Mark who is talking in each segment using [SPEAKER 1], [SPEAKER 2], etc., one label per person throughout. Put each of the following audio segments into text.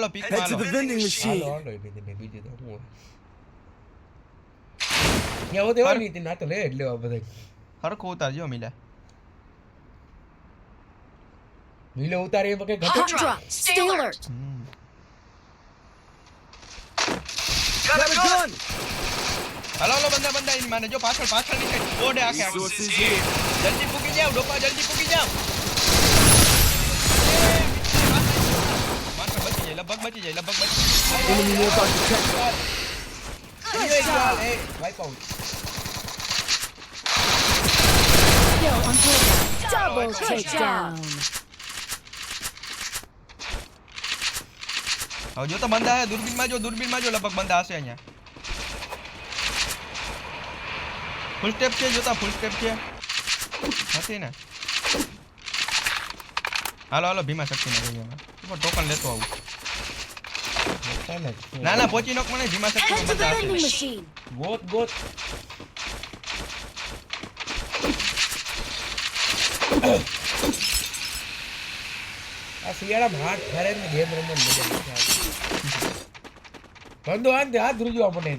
[SPEAKER 1] હાલો પીક
[SPEAKER 2] Head to
[SPEAKER 1] હાલો
[SPEAKER 2] the vending machine.
[SPEAKER 3] હાલો હાલો એ બીજું તો હું ત્યાં હોતે હોય નહીં ના તો લે જ લેવા બધા
[SPEAKER 1] હરખો ઉતારજો મિલા
[SPEAKER 3] મિલે ઉતારી એમાં કઈ ઘટે
[SPEAKER 4] Hot drop. Stay alert.
[SPEAKER 1] Hmm.
[SPEAKER 2] Got a gun.
[SPEAKER 1] હાલો હાલો બંદા બંદા એની માને જો પાછળ પાછળની સાઈડ ઓડે આખે આખું.
[SPEAKER 2] Resources here.
[SPEAKER 1] જલ્દી પૂકી જાવ ડોપા જલ્દી પૂકી જાવ લગભગ બચી જાય લગભગ બચી જાય.
[SPEAKER 4] On program. Double takedown.
[SPEAKER 1] હવે જો તો બંદા હે દૂરબીનમાં જો દૂરબીનમાં જો લગભગ બંદા હશે અહીંયા. ફૂલ સ્ટેપ છે જોતા ફૂલ સ્ટેપ છે. નથી ને? હાલો હાલો ભીમા શક્તિને જઈએ. ટોકન લેતો આવું. ના ના પોચી નોક મને જીમા
[SPEAKER 4] machine.
[SPEAKER 3] ગોત ગોત આ શિયાળામાં હાથ ફેરે ને ગેમ રમવાની મજા નથી. ધંધો આને હાથ ધ્રુજવા આપણે.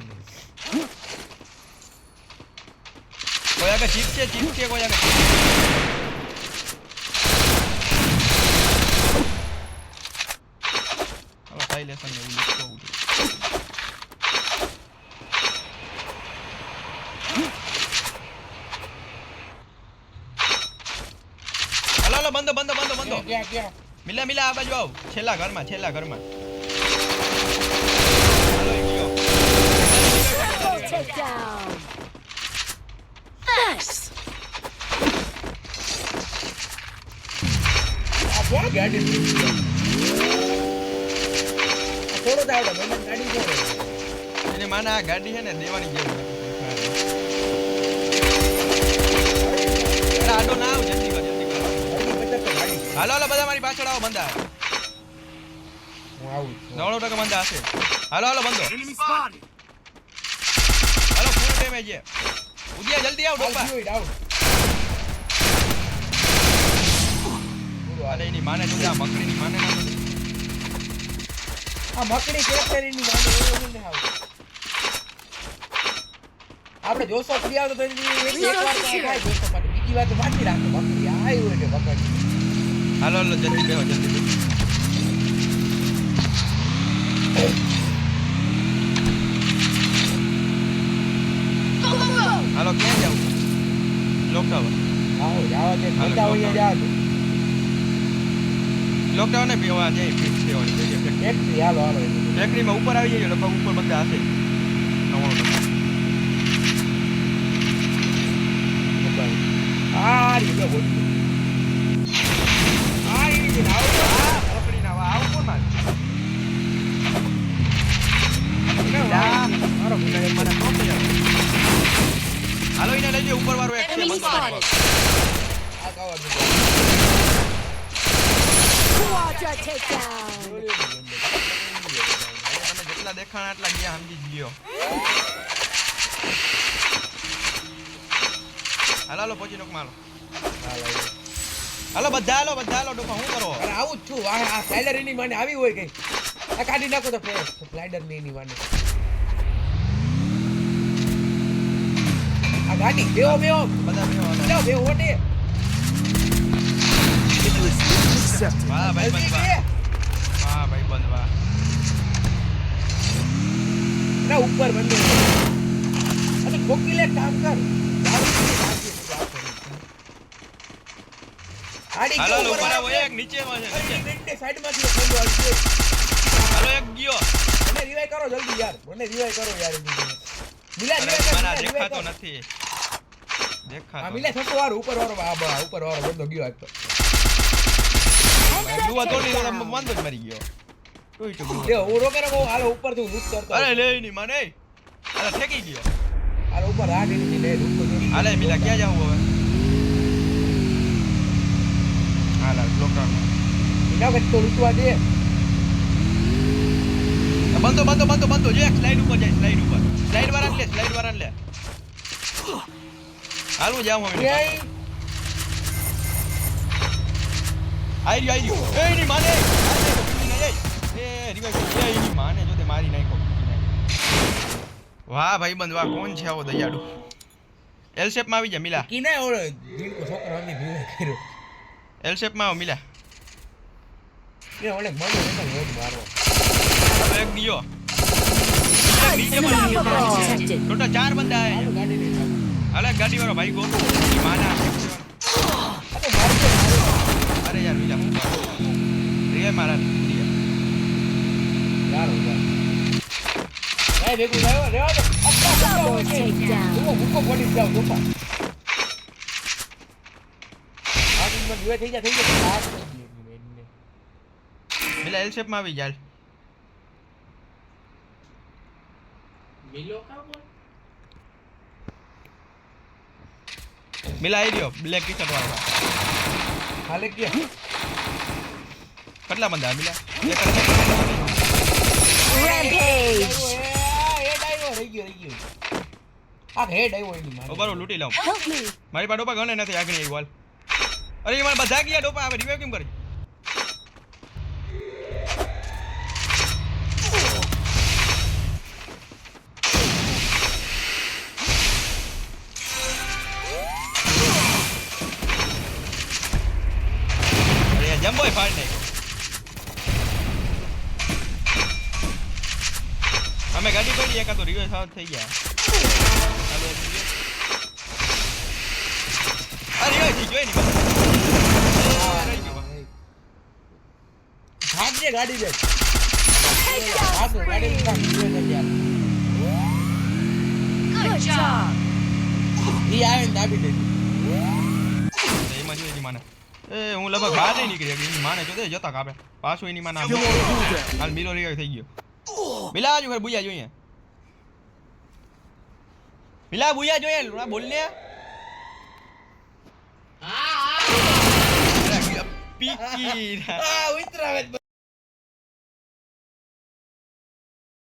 [SPEAKER 1] કોઈ આગળ ચીપ છે ચીપ છે કોઈ આગળ chip છે. હાલો સાયલેશન ને એવું લખતો આવું છું. હાલો બંધો બંધો બંધો બંધો. મિલા મિલા આ બાજુ આવ. છેલ્લા ઘરમાં છેલ્લા ઘરમાં.
[SPEAKER 3] ગાડી છે
[SPEAKER 1] ને દેવાની takedown. આવો બંદા
[SPEAKER 3] હું આવું છું.
[SPEAKER 1] ટકા બંદા હશે. હાલો હાલો બંધો. હાલો ફૂલ ડેમેજ છે. ઉદિયા જલ્દી આવ ડોપા અરે એની માને જો આ મકડીની માને ના
[SPEAKER 3] આ મકડી કેરેક્ટરની માને એવું નહીં આવે. આપણે જોશો ફ્રી આવતો તો એક એક વાર થાય જોશો પણ બીજી વાત બાકી રાખો મકડી આવ્યું એટલે મકડી
[SPEAKER 1] હાલો હાલો જલ્દી બેહો જલ્દી. હાલો ક્યાં જાવ? લોકડાઉન
[SPEAKER 3] આવો જાવા દે
[SPEAKER 1] હાલો,
[SPEAKER 3] ખોટા હોય જા દે
[SPEAKER 1] ને બેવા જાય ફેક્ટરી
[SPEAKER 3] ફેક્ટરી હાલો હાલો.
[SPEAKER 1] ફેક્ટરીમાં ઉપર આવી જઈએ લોકો ઉપર બધા હશે. નવ્વાણું ટકા.
[SPEAKER 3] આ રીતે બોલ
[SPEAKER 1] હાલો એને લઈ જાઓ ઉપર વાળો એક છે.
[SPEAKER 3] આ
[SPEAKER 1] જેટલા દેખાણ આટલા ગયા સમજી જ લ્યો હાલો હાલો પહોંચી નોક માલો હાલો બધા હાલો બધા હાલો ડોકા શું કરો?
[SPEAKER 3] અરે આવું જ છું. આ આ સ્લાઇડર એની માને આવી હોય કઈ. આ કાઢી નાખો તો સ્લાઇડરની એની માને. આ ગાડી. બેહો બેહો.
[SPEAKER 1] બધા બેહો, હાલો.
[SPEAKER 3] બેહો બેહો ઓટે
[SPEAKER 1] વાહ ભાઈ બંધ વાહ વાહ ભાઈ બંધ વાહ
[SPEAKER 3] ના ઉપર બંને અરે ઠોકી લે કામ કર. ગાડી
[SPEAKER 1] હાલો હાલો
[SPEAKER 3] ઉપર
[SPEAKER 1] ઉપર આવો એક નીચેમાં છે નીચે.
[SPEAKER 3] સાઈડમાંથી એક બંદો ગયો.
[SPEAKER 1] હાલો એક ગયો.
[SPEAKER 3] મને રિવાઈ કરો જલ્દી યાર. મને રિવાઈ કરો યાર. મિલા રિવાઈ કર
[SPEAKER 1] દેખાતો નથી. દેખાતો
[SPEAKER 3] મિલા થતો વાર ઉપર ગયો આજ તો.
[SPEAKER 1] તોડી તો તમે જ મરી ગયો. ટોઈ ટોઈ
[SPEAKER 3] એ હું રોકે રાખો હાલો ઉપરથી લૂટ કરતો
[SPEAKER 1] અરે લે ની મને. અરે ઠેકી ગયો.
[SPEAKER 3] હાલો ઉપર હાથ એની લે લૂટ તો.
[SPEAKER 1] હાલે મિલા ક્યાં જાવ હવે? હાલ હાલ લોકડાઉન
[SPEAKER 3] મિલા કે તો લૂટવા દે.
[SPEAKER 1] બંધો બંધો બંધો બંધો. જો સ્લાઇડ ઉપર જાય સ્લાઇડ ઉપર. સ્લાઇડ વાળા લે સ્લાઇડ વાળા લે. હાલ હું હવે
[SPEAKER 3] ક્યાંય
[SPEAKER 1] આઈ ગયો આઈ રહ્યો. એ ની માને. એ. revive એ એની માને જો તે મારી નાખ્યો વાહ ભાઈબંધ વાહ કોણ છે આવો દયાડુ એલ શેપમાં આવી જા મિલા.
[SPEAKER 3] કિનાય ઓલો દિલકો છોકરો અંદર ભીવે કર્યો.
[SPEAKER 1] એલ શેપમાં આવો મિલા.
[SPEAKER 3] એ ઓલે મને નતો રોડ મારવો
[SPEAKER 1] એક દિયો નીચે પણ. ટોટલ ચાર બંદા
[SPEAKER 3] હાલો
[SPEAKER 1] અલે ગાડી વાળો ભાઈ ગો માના. અરે યાર બીજા રે મારા
[SPEAKER 3] યાર. એ ભેગું થયો, રહેવા દો. ઓકે. ભૂકો, પડી. આ મિનિટમાં થઈ જાય, થઈ. પેલા જ.
[SPEAKER 1] મિલા એલ આવી જાય મિલા આવી ગયો બ્લેક ટી શર્ટ વાળો
[SPEAKER 3] હાલે કે
[SPEAKER 1] કેટલા બંદા મિલા એક જ.
[SPEAKER 4] Rampage.
[SPEAKER 3] એ ડાયો રહી ગયો રહી ગયો આ હે ડાયો એની માને.
[SPEAKER 1] ઊભા લૂટી લઉં મારી પાસે ડોપા ગણે નથી આગળ આવી વાલ અરે મારા બધા ગયા ડોપા આવે રિવાઈવ કેમ કરે જમ્બો ફાડ નાખ્યો અમે ગાડી પડી એકા તો રિવર્સ સાવ થઈ ગયા. આ revive થઈ ગયો એની ગયો.
[SPEAKER 3] ભાગજે ગાડી દે ભાગ ગાડી. ભાગ ગયા
[SPEAKER 4] Good job.
[SPEAKER 1] એમાં જો એની માને એ હું લગભગ બહાર નહીં નીકળી શકી. એની માને જોતે જતા કાપે. પાછું એની
[SPEAKER 2] that.
[SPEAKER 1] હાલ મિલો revive થઈ ગયો. મિલા આજુ ઘર બુયા જોઈએ. મિલા બુયા જોઈએ. લુણા બોલ ને. પીકી.
[SPEAKER 3] આ ઉતરાવે